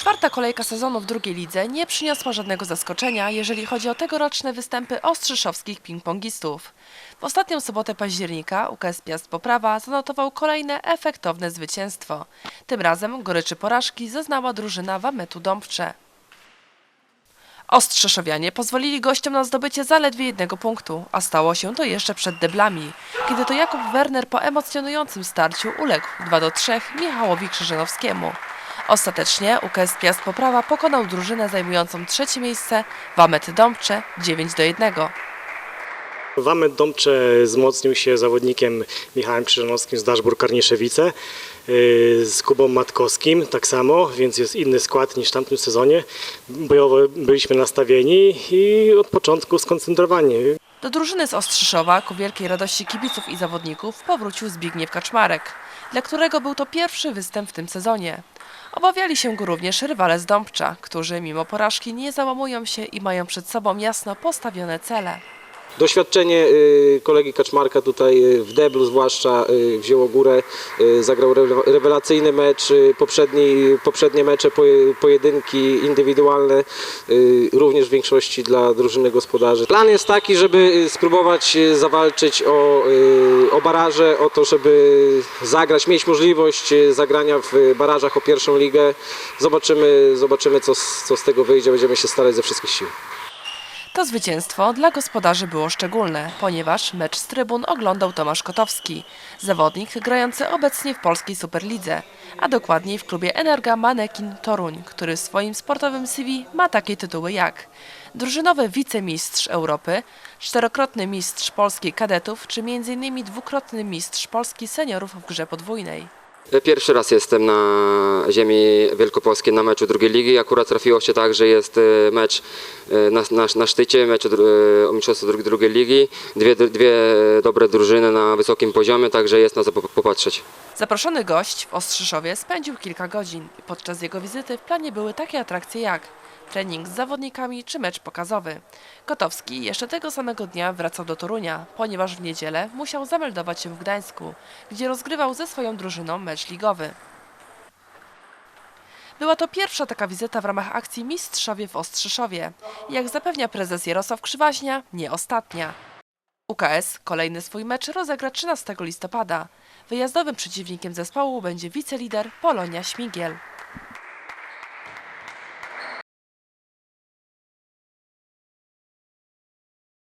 Czwarta kolejka sezonu w drugiej lidze nie przyniosła żadnego zaskoczenia, jeżeli chodzi o tegoroczne występy ostrzyszowskich ping-pongistów. W ostatnią sobotę października UKS Piast Poprawa zanotował kolejne efektowne zwycięstwo. Tym razem goryczy porażki zeznała drużyna Wametu Dąbcze. Ostrzeszowianie pozwolili gościom na zdobycie zaledwie jednego punktu, a stało się to jeszcze przed deblami, kiedy to Jakub Werner po emocjonującym starciu uległ 2 do 3 Michałowi Krzyżanowskiemu. Ostatecznie UKS Piast Poprawa pokonał drużynę zajmującą trzecie miejsce Wamet Dąbcze 9 do 1. Wamet Dąbcze wzmocnił się zawodnikiem Michałem Krzyżanowskim z Daszbur Karnieszewice, yy, z Kubą Matkowskim tak samo, więc jest inny skład niż w tamtym sezonie. Bojowo byliśmy nastawieni i od początku skoncentrowani. Do drużyny z Ostrzyszowa ku wielkiej radości kibiców i zawodników powrócił Zbigniew Kaczmarek, dla którego był to pierwszy występ w tym sezonie. Obawiali się go również rywale z Dąbcza, którzy mimo porażki nie załamują się i mają przed sobą jasno postawione cele. Doświadczenie y, kolegi Kaczmarka tutaj y, w deblu zwłaszcza y, wzięło górę, zagrał rewe- rewelacyjny mecz, poprzedni, poprzednie mecze, poje- pojedynki indywidualne, również w większości dla drużyny gospodarzy. Plan jest taki, żeby spróbować zawalczyć o, o baraże, o to, żeby zagrać, mieć możliwość zagrania w barażach o pierwszą ligę. Zobaczymy, zobaczymy co, co z tego wyjdzie, będziemy się starać ze wszystkich sił. To zwycięstwo dla gospodarzy było szczególne, ponieważ mecz z trybun oglądał Tomasz Kotowski, zawodnik grający obecnie w polskiej Superlidze, a dokładniej w klubie Energa Manekin Toruń, który w swoim sportowym CV ma takie tytuły jak drużynowy wicemistrz Europy, czterokrotny mistrz Polski kadetów czy m.in. dwukrotny mistrz Polski seniorów w grze podwójnej. Pierwszy raz jestem na ziemi wielkopolskiej na meczu drugiej ligi. Akurat trafiło się tak, że jest e, mecz e, na, na, na szczycie, mecz e, o mistrzostwo drugiej, ligi. Dwie, dwie dobre drużyny na wysokim poziomie, także jest na co po- popatrzeć. Zaproszony gość w Ostrzyszowie spędził kilka godzin. Podczas jego wizyty w planie były takie atrakcje jak trening z zawodnikami czy mecz pokazowy. Kotowski jeszcze tego samego dnia wracał do Torunia, ponieważ w niedzielę musiał zameldować się w Gdańsku, gdzie rozgrywał ze swoją drużyną mecz ligowy. Była to pierwsza taka wizyta w ramach akcji Mistrzowie w Ostrzyszowie. Jak zapewnia prezes Jarosław Krzywaźnia, nie ostatnia. UKS kolejny swój mecz rozegra 13 listopada. Wyjazdowym przeciwnikiem zespołu będzie wicelider Polonia Śmigiel.